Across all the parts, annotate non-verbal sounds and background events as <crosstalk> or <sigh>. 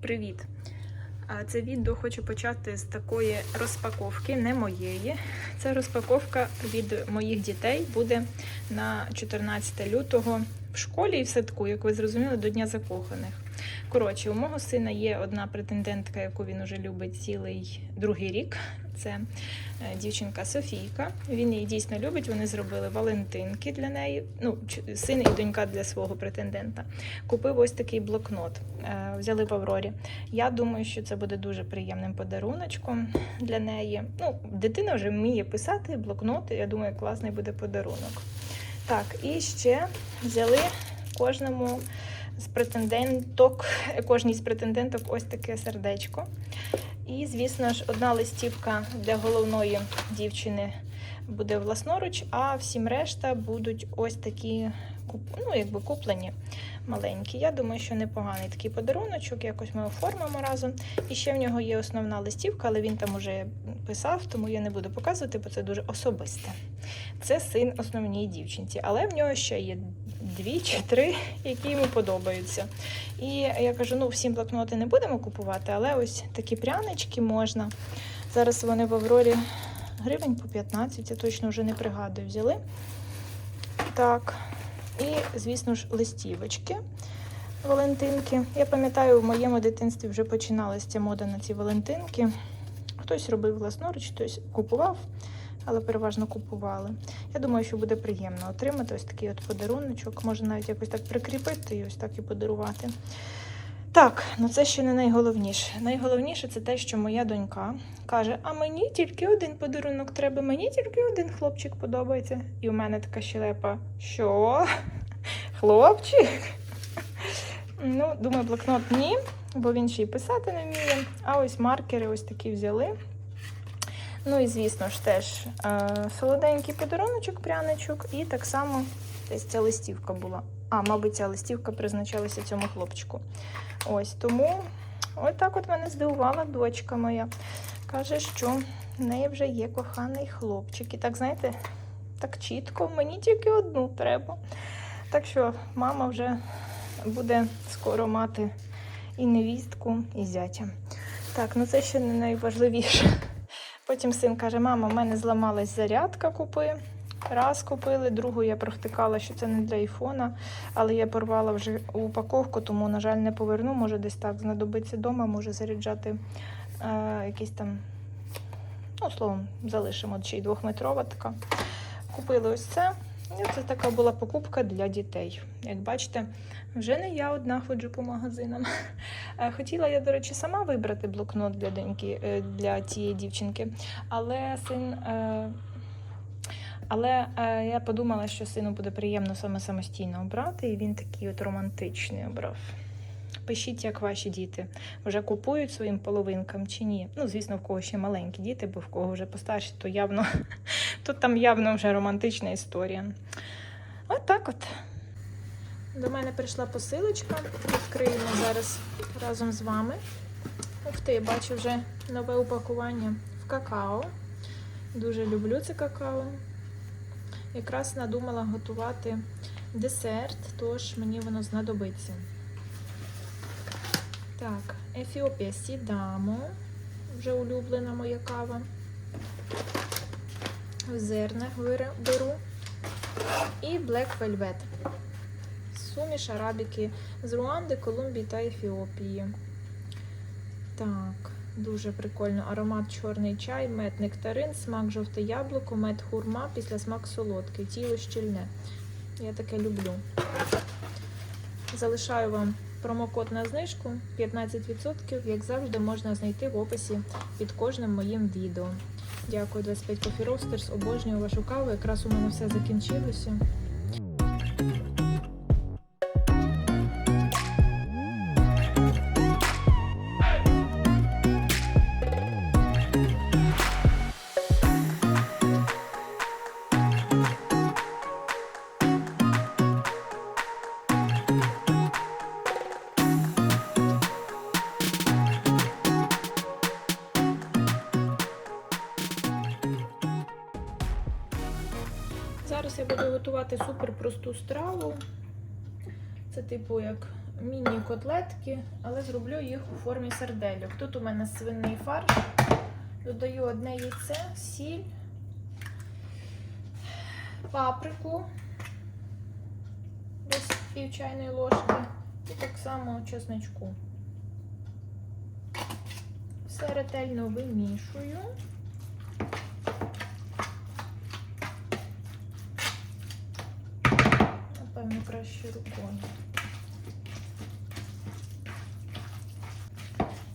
Привіт! Це відео хочу почати з такої розпаковки, не моєї. Це розпаковка від моїх дітей буде на 14 лютого в школі і в садку, як ви зрозуміли, до Дня закоханих. Коротше, у мого сина є одна претендентка, яку він уже любить цілий другий рік. Це е, дівчинка Софійка. Він її дійсно любить. Вони зробили Валентинки для неї. Ну, син і донька для свого претендента. Купив ось такий блокнот. е, Взяли в Аврорі. Я думаю, що це буде дуже приємним подаруночком для неї. Ну, дитина вже вміє писати блокноти. Я думаю, класний буде подарунок. Так, і ще взяли кожному з претенденток, кожній з претенденток ось таке сердечко. І, звісно ж, одна листівка для головної дівчини буде власноруч, а всім решта будуть ось такі ну, якби куплені маленькі. Я думаю, що непоганий такий подаруночок, якось ми оформимо разом. І ще в нього є основна листівка, але він там уже писав, тому я не буду показувати, бо це дуже особисте. Це син основній дівчинці, але в нього ще є дві чи три, які йому подобаються. І я кажу: ну всім блокноти не будемо купувати, але ось такі прянички можна. Зараз вони в Аврорі гривень по 15, я точно вже не пригадую, взяли. Так. І, звісно ж, листівочки. Валентинки. Я пам'ятаю, в моєму дитинстві вже починалася ця мода на ці Валентинки. Хтось робив власноруч, хтось купував, але переважно купували. Я думаю, що буде приємно отримати ось такий от подаруночок. Можна навіть якось так прикріпити і ось так і подарувати. Так, ну це ще не найголовніше. Найголовніше це те, що моя донька каже: а мені тільки один подарунок треба, мені тільки один хлопчик подобається. І у мене така щелепа. Що? Хлопчик? Ну, думаю, блокнот ні, бо він ще й писати не вміє. А ось маркери ось такі взяли. Ну і звісно ж теж е, солоденький подаруночок, пряничок, і так само десь ця листівка була. А, мабуть, ця листівка призначалася цьому хлопчику. Ось тому ось так от мене здивувала дочка моя. Каже, що в неї вже є коханий хлопчик. І так, знаєте, так чітко, мені тільки одну треба. Так що мама вже буде скоро мати і невістку, і зятя. Так, ну це ще не найважливіше. Потім син каже: мама, в мене зламалась зарядка, купи. Раз купили, другу я провтикала, що це не для айфона, але я порвала вже упаковку, тому, на жаль, не поверну. Може, десь так знадобиться вдома, може заряджати е, якісь там, ну, словом, залишимо ще й двохметрова така. Купили ось це. І це така була покупка для дітей. Як бачите, вже не я одна ходжу по магазинам. Е, Хотіла я, до речі, сама вибрати блокнот для доньки, е, для цієї дівчинки, але син. Але е, я подумала, що сину буде приємно саме самостійно обрати, і він такий от романтичний обрав. Пишіть, як ваші діти вже купують своїм половинкам чи ні. Ну, звісно, в кого ще маленькі діти, бо в кого вже постарші, то явно <laughs> то там явно вже романтична історія. От так от. До мене прийшла посилочка. Відкриємо зараз разом з вами. Ух ти, бачу вже нове упакування в какао. Дуже люблю це какао. Якраз надумала готувати десерт, тож мені воно знадобиться. Так, Ефіопія Сідамо, вже улюблена моя кава. В беру. І Black Velvet. Суміш арабіки з Руанди, Колумбії та Ефіопії. Так, дуже прикольно. Аромат чорний чай, мед нектарин, смак жовте яблуко, мед хурма, після смак солодкий, тіло щільне. Я таке люблю. Залишаю вам промокод на знижку 15%, як завжди, можна знайти в описі під кожним моїм відео. Дякую, 25 Coffee Roasters, обожнюю вашу каву. Якраз у мене все закінчилося. Готувати супер просту страву. Це типу як міні-котлетки, але зроблю їх у формі сардельок. Тут у мене свиний фарш. Додаю одне яйце, сіль, паприку десь пів чайної ложки і так само чесничку. Все ретельно вимішую. Напевно, краще рукою.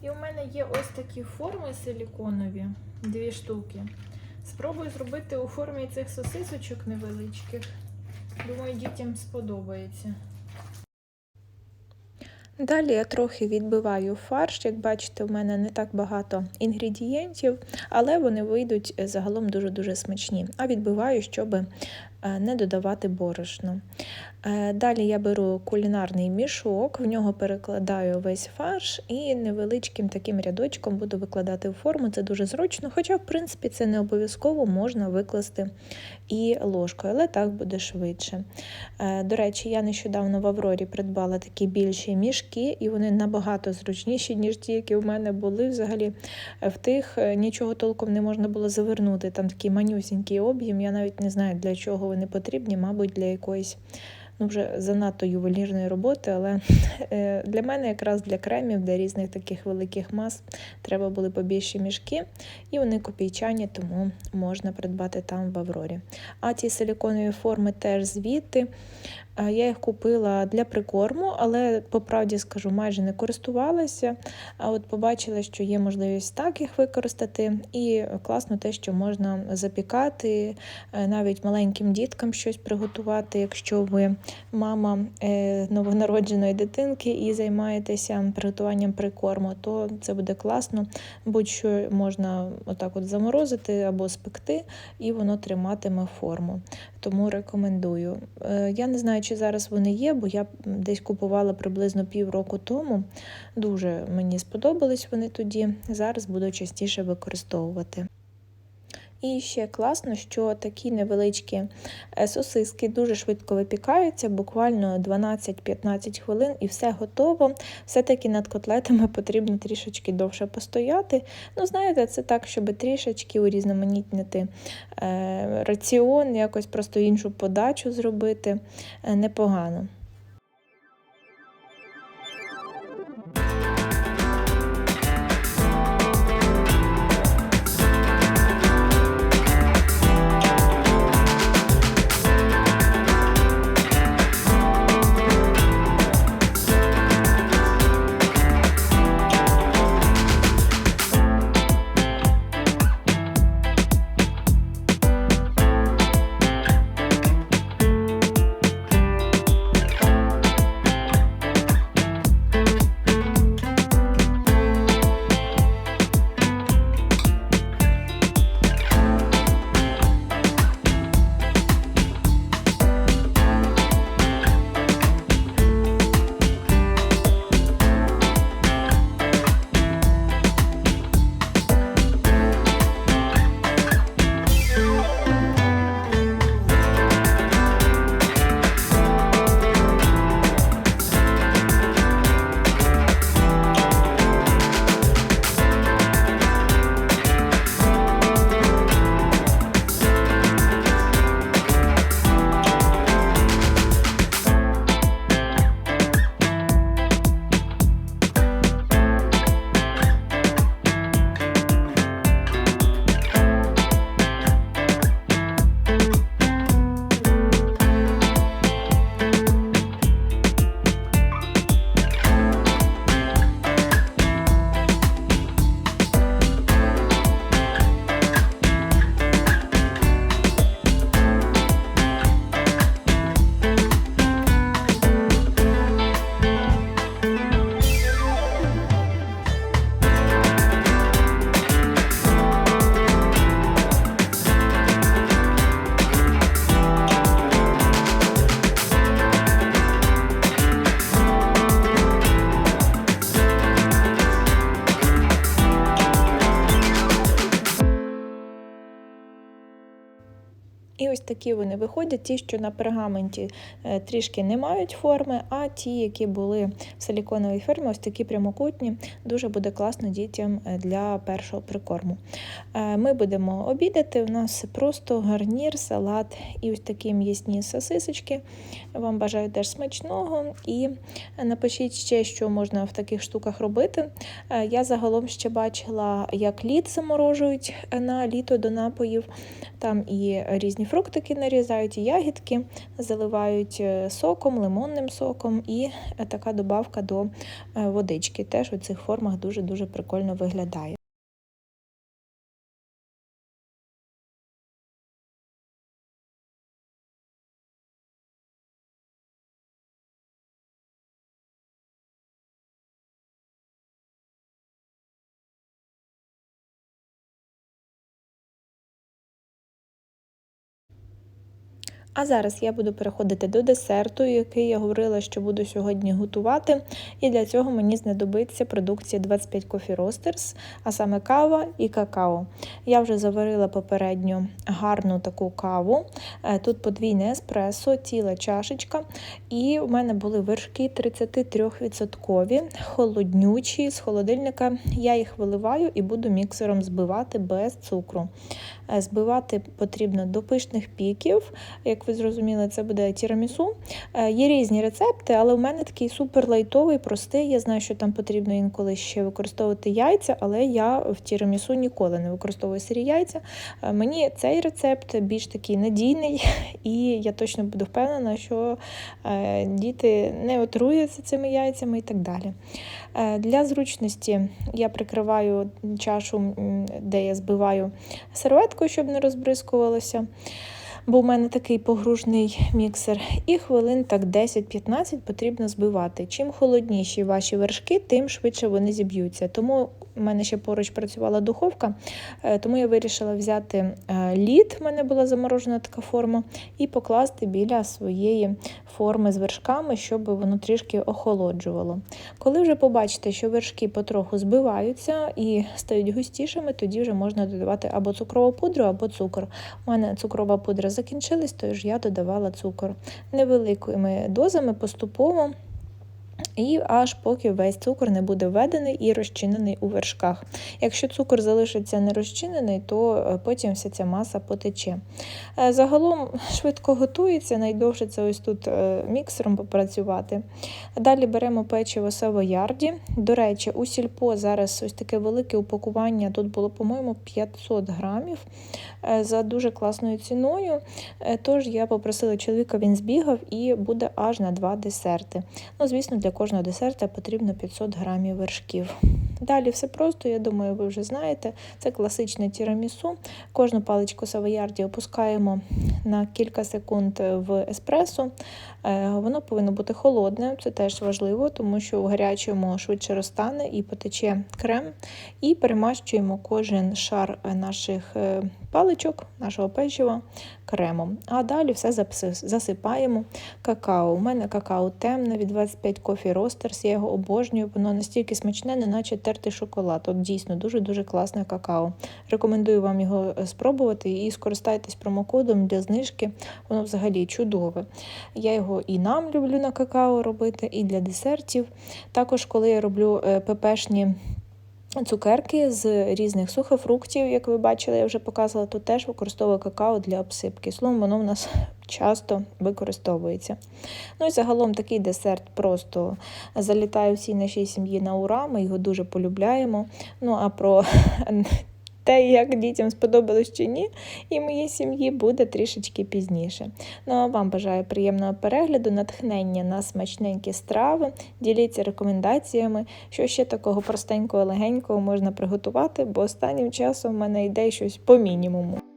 І у мене є ось такі форми силіконові, дві штуки. Спробую зробити у формі цих сосисочок невеличких. Думаю, дітям сподобається. Далі я трохи відбиваю фарш. Як бачите, в мене не так багато інгредієнтів, але вони вийдуть загалом дуже-дуже смачні. А відбиваю, щоб не додавати борошно. Далі я беру кулінарний мішок, в нього перекладаю весь фарш і невеличким таким рядочком буду викладати в форму. Це дуже зручно, хоча, в принципі, це не обов'язково можна викласти і ложкою, але так буде швидше. До речі, я нещодавно в Аврорі придбала такі більші мішки, і вони набагато зручніші, ніж ті, які в мене були. Взагалі в тих нічого толком не можна було завернути. Там такий манюсінький об'єм. Я навіть не знаю, для чого вони потрібні, мабуть, для якоїсь ну, вже занадто ювелірної роботи, але <laughs> е, для мене якраз для кремів, для різних таких великих мас треба були побільші мішки, і вони копійчані, тому можна придбати там в Аврорі. А ці силіконові форми теж звідти. Я їх купила для прикорму, але по правді скажу, майже не користувалася. А от побачила, що є можливість так їх використати, і класно те, що можна запікати, е, навіть маленьким діткам щось приготувати, якщо ви мама е, новонародженої дитинки і займаєтеся приготуванням прикорму, то це буде класно. Будь-що можна отак от заморозити або спекти, і воно триматиме форму. Тому рекомендую. Е, я не знаю, чи зараз вони є, бо я десь купувала приблизно півроку тому. Дуже мені сподобались вони тоді. Зараз буду частіше використовувати. І ще класно, що такі невеличкі е, сосиски дуже швидко випікаються, буквально 12-15 хвилин і все готово. Все-таки над котлетами потрібно трішечки довше постояти. Ну, знаєте, це так, щоб трішечки урізноманітнити е, раціон, якось просто іншу подачу зробити е, непогано. І ось такі вони виходять, ті, що на пергаменті е, трішки не мають форми, а ті, які були в силіконовій формі, ось такі прямокутні, дуже буде класно дітям е, для першого прикорму. Е, ми будемо обідати. У нас просто гарнір, салат і ось такі м'ясні сосисочки. Вам бажаю теж смачного. І напишіть ще, що можна в таких штуках робити. Я загалом ще бачила, як лід заморожують на літо до напоїв. Там і різні фруктики нарізають, і ягідки, заливають е, соком, лимонним соком, і е, така добавка до е, водички. Теж у цих формах дуже-дуже прикольно виглядає. А зараз я буду переходити до десерту, який я говорила, що буду сьогодні готувати. І для цього мені знадобиться продукція 25 Coffee Roasters, а саме кава і какао. Я вже заварила попередньо гарну таку каву. Е, тут подвійне еспресо, ціла чашечка. І у мене були вершки 33%, холоднючі з холодильника. Я їх виливаю і буду міксером збивати без цукру. Е, збивати потрібно до пишних піків. Як ви зрозуміли, це буде тірамісу. Е, є різні рецепти, але у мене такий супер лайтовий, простий. Я знаю, що там потрібно інколи ще використовувати яйця, але я в тірамісу ніколи не використовую сирі яйця. Е, мені цей рецепт більш такий надійний, <laughs> і я точно буду впевнена, що діти не отруються цими яйцями і так далі. Для зручності я прикриваю чашу, де я збиваю серветку щоб не розбризкувалося. Бо в мене такий погружний міксер, і хвилин так 10-15 потрібно збивати. Чим холодніші ваші вершки, тим швидше вони зіб'ються. Тому у мене ще поруч працювала духовка, е, тому я вирішила взяти е, лід, в мене була заморожена така форма, і покласти біля своєї форми з вершками, щоб воно трішки охолоджувало. Коли вже побачите, що вершки потроху збиваються і стають густішими, тоді вже можна додавати або цукрову пудру, або цукор. У мене цукрова пудра закінчилась, тож я додавала цукор невеликими дозами поступово. І аж поки весь цукор не буде введений і розчинений у вершках. Якщо цукор залишиться не розчинений, то е, потім вся ця маса потече. Е, загалом швидко готується, найдовше це ось тут е, міксером попрацювати. Далі беремо печиво савоярді. До речі, у сільпо зараз ось таке велике упакування. Тут було, по-моєму, 500 грамів за дуже класною ціною. Тож я попросила чоловіка, він збігав і буде аж на два десерти. Ну, Звісно, для кожного десерта потрібно 500 грамів вершків. Далі все просто, я думаю, ви вже знаєте. Це класичне тірамісу. Кожну паличку савоярді опускаємо на кілька секунд в еспресо. Е, воно повинно бути холодне, це теж важливо, тому що у гарячому швидше розтане і потече крем. І перемащуємо кожен шар наших е, паличок, нашого печива кремом. А далі все засипаємо какао. У мене какао темне від 25 Coffee Roasters, я його обожнюю, воно настільки смачне, неначе тертий шоколад. От дійсно дуже-дуже класне какао. Рекомендую вам його е, спробувати і скористайтесь промокодом для знижки, воно взагалі чудове. Я його і нам люблю на какао робити, і для десертів. Також, коли я роблю е, ППшні Цукерки з різних сухофруктів, як ви бачили, я вже показувала, тут теж використовую какао для обсипки. Словом, воно в нас часто використовується. Ну і загалом такий десерт просто залітає всій нашій сім'ї на ура, ми його дуже полюбляємо. Ну а про те, як дітям сподобалось чи ні, і моїй сім'ї буде трішечки пізніше. Ну а вам бажаю приємного перегляду, натхнення на смачненькі страви. Діліться рекомендаціями, що ще такого простенького, легенького можна приготувати, бо останнім часом в мене йде щось по мінімуму.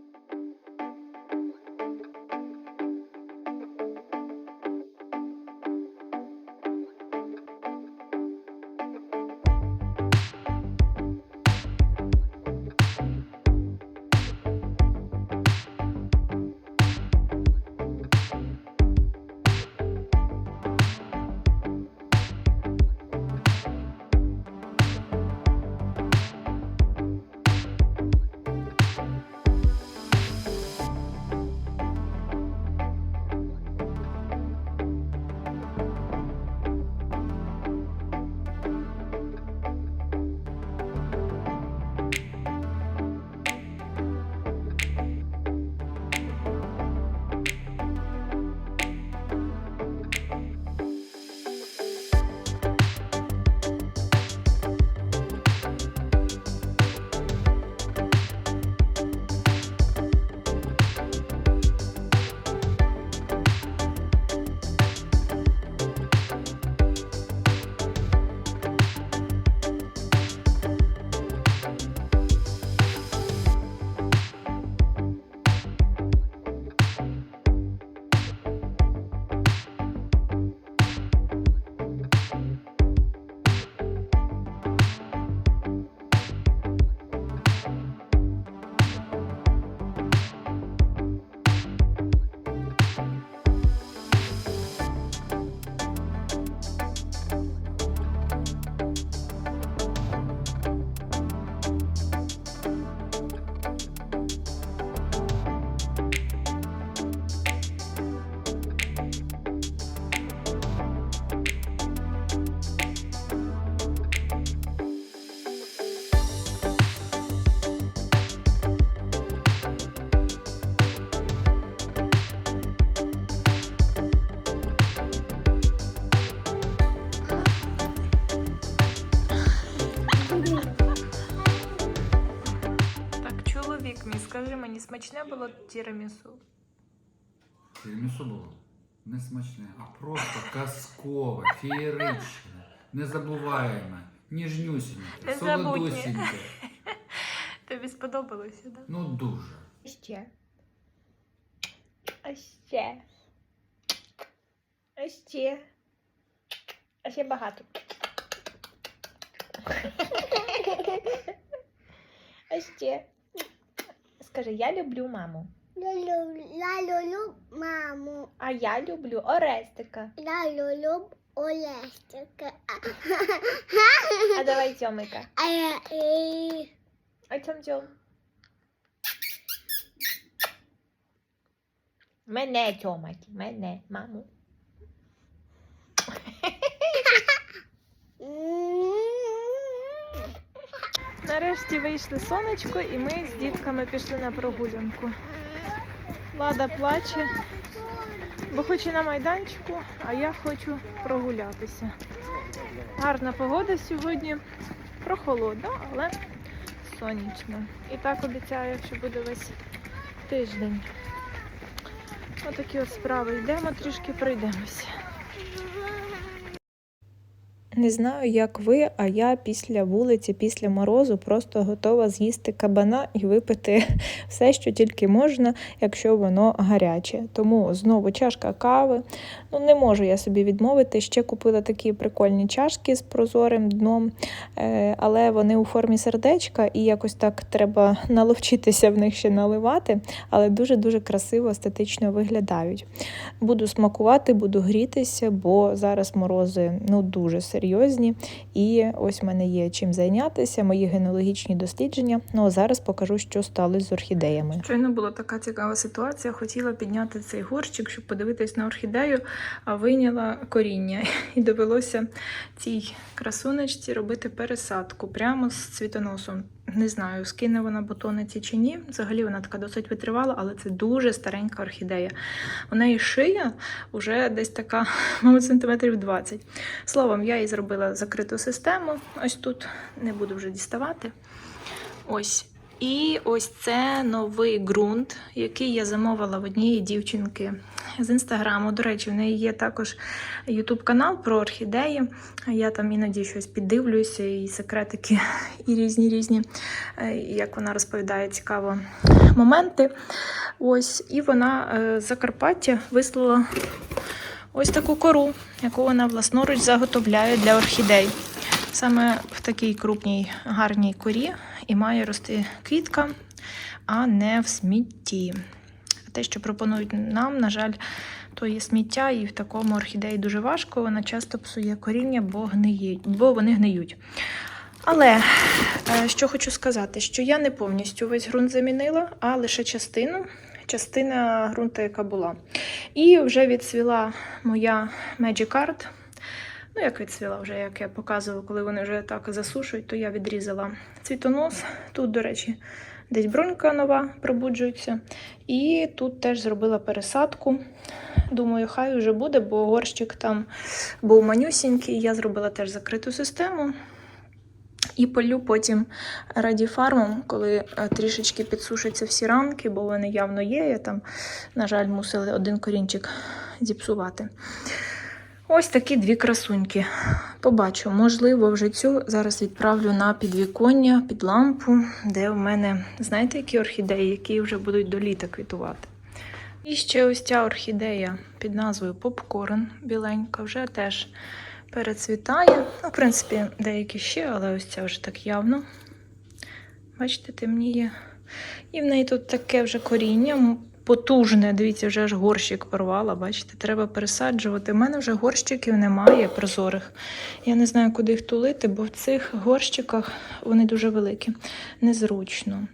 Скажи мені, смачне було тірамісу? Тирамісу було не смачне, а просто казкове, <laughs> феєричне, незабуваєме, ніжнюсіньке, Незабутнє. солодусіньке. <laughs> Тобі сподобалося, так? Ну дуже. Ще. А ще. А ще. А ще багато. <laughs> А ще. Скажи, я люблю маму. Я люблю, я люблю маму. А я люблю Орестика. Я люблю Олесика. А давай Тьомика. А я А цьом цьом. Мене Тьомать, мене, маму. Нарешті вийшли сонечко, і ми з дітками пішли на прогулянку. Влада плаче, бо хоче на майданчику, а я хочу прогулятися. Гарна погода сьогодні, прохолодно, але сонячно. І так обіцяю, що буде весь тиждень. Отакі от справи. Йдемо трішки пройдемося. Не знаю, як ви, а я після вулиці, після морозу просто готова з'їсти кабана і випити <laughs> все, що тільки можна, якщо воно гаряче. Тому знову чашка кави. Ну, не можу я собі відмовити. Ще купила такі прикольні чашки з прозорим дном, е, але вони у формі сердечка, і якось так треба <laughs> наловчитися в них ще наливати, але дуже-дуже красиво, естетично виглядають. Буду смакувати, буду грітися, бо зараз морози ну дуже серйозні. І ось в мене є чим зайнятися, мої генеалогічні дослідження. Ну а зараз покажу, що сталося з орхідеями. Щойно була така цікава ситуація. Хотіла підняти цей горщик, щоб подивитись на орхідею, а вийняла коріння. <laughs> І довелося цій красунечці робити пересадку прямо з цвітоносом. Не знаю, скине вона бутониці чи ні. Взагалі вона така досить витривала, але це дуже старенька орхідея. У неї шия вже десь така, <laughs> мабуть, сантиметрів 20. Словом, я їй зробила закриту систему. Ось тут не буду вже діставати. Ось. І ось це новий ґрунт, який я замовила в однієї дівчинки з інстаграму. До речі, в неї є також ютуб канал про орхідеї. Я там іноді щось піддивлюся, і секретики, і різні різні, е, як вона розповідає цікаво моменти. Ось, і вона е, з Закарпаття вислала ось таку кору, яку вона власноруч заготовляє для орхідей. Саме в такій крупній гарній корі і має рости квітка, а не в смітті. Те, що пропонують нам, на жаль, то є сміття, і в такому орхідеї дуже важко. Вона часто псує коріння, бо гниють, бо вони гниють. Але е, що хочу сказати, що я не повністю весь ґрунт замінила, а лише частину. Частина ґрунту, яка була. І вже відсвіла моя Magic Art. Ну, як відсвіла вже, як я показувала, коли вони вже так засушують, то я відрізала цвітонос. Тут, до речі, десь брунька нова пробуджується. І тут теж зробила пересадку. Думаю, хай вже буде, бо горщик там був манюсінький. Я зробила теж закриту систему. І полю потім радіфармом, коли е, трішечки підсушаться всі рамки, бо вони явно є. Я там, на жаль, мусили один корінчик зіпсувати. Ось такі дві красуньки. Побачу, можливо, вже цю зараз відправлю на підвіконня, під лампу, де в мене, знаєте, які орхідеї, які вже будуть до літа квітувати. І ще ось ця орхідея під назвою Попкорн біленька, вже теж перецвітає. Ну, в принципі, деякі ще, але ось ця вже так явно. Бачите, темніє. І в неї тут таке вже коріння потужне. Дивіться, вже аж горщик порвала. Бачите, треба пересаджувати. У мене вже горщиків немає прозорих. Я не знаю, куди їх тулити, бо в цих горщиках вони дуже великі. Незручно.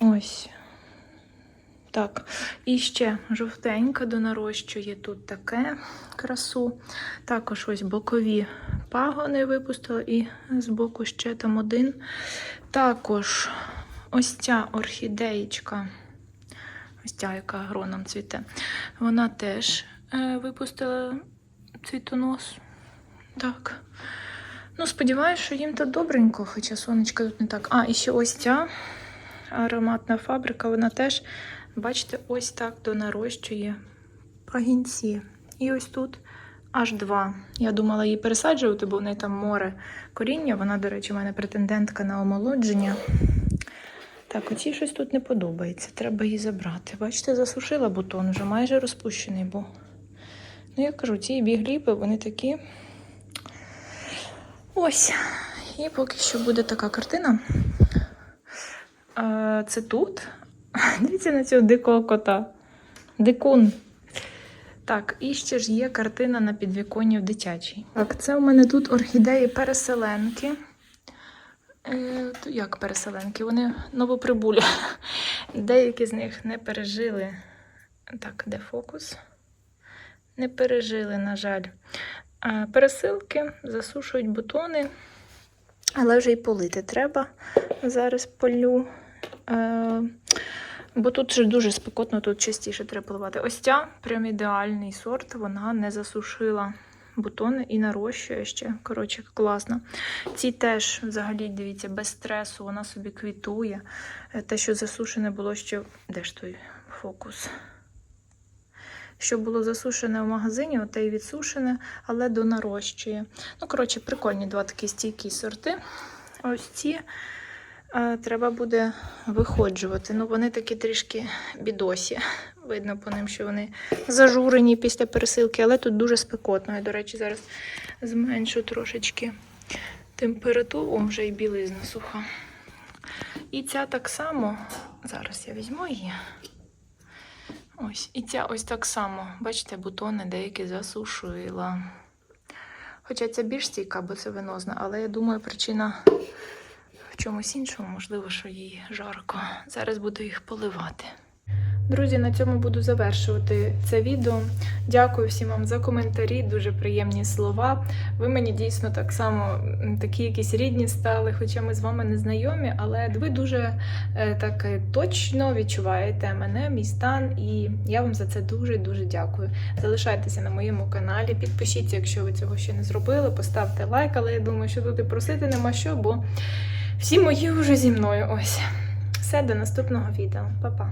Ось. Так, і ще жовтенька донарощує тут таке красу. Також ось бокові пагони випустила, і збоку ще там один. Також ось ця орхідеєчка, ось ця, яка гроном цвіте, вона теж е, випустила цвітонос. Так. Ну, сподіваюся, що їм тут добренько, хоча сонечко тут не так. А, і ще ось ця ароматна фабрика, вона теж, бачите, ось так донарощує пагінці. І ось тут аж два. Я думала її пересаджувати, бо в неї там море коріння. Вона, до речі, у мене претендентка на омолодження. Так, оцій щось тут не подобається. Треба її забрати. Бачите, засушила бутон, вже майже розпущений був. Ну, я кажу, ці бігліпи, вони такі. Ось. І поки що буде така картина. Е, Це тут. <laughs> Дивіться на цього дикого кота. Дикун. Так, і ще ж є картина на підвіконні в дитячій. Так, це у мене тут орхідеї переселенки. Е, як переселенки? Вони новоприбулі. <laughs> Деякі з них не пережили. Так, де фокус? Не пережили, на жаль. Пересилки засушують бутони, але вже й полити треба. Зараз полю. Е, Бо тут же дуже спекотно, тут частіше треба поливати. Ось ця прям ідеальний сорт, вона не засушила бутони і нарощує ще. Коротше, класно. Ці теж, взагалі, дивіться, без стресу, вона собі квітує. Е, Те, що засушене було ще. Де ж той фокус? Що було засушене в магазині, оте й відсушене, але донарощує. Ну, коротше, прикольні два такі стійкі сорти. Ось ці треба буде виходжувати. Ну, вони такі трішки бідосі. Видно по ним, що вони зажурені після пересилки, але тут дуже спекотно. Я, до речі, зараз зменшу трошечки температуру. О, вже і білизна суха. І ця так само. Зараз я візьму її. Ось, і ця ось так само. Бачите, бутони деякі засушила. Хоча ця більш стійка, бо це венозна, але я думаю, причина чомусь іншому, можливо, що їй жарко. Зараз буду їх поливати. Друзі, на цьому буду завершувати це відео. Дякую всім вам за коментарі, дуже приємні слова. Ви мені дійсно так само такі якісь рідні стали, хоча ми з вами не знайомі, але ви дуже е, так е, точно відчуваєте мене, мій стан, і я вам за це дуже дуже дякую. Залишайтеся на моєму каналі, підпишіться, якщо ви цього ще не зробили, поставте лайк, але я думаю, що тут і просити нема що, бо всі мої вже зі мною. Ось. Все, до наступного відео. Па-па.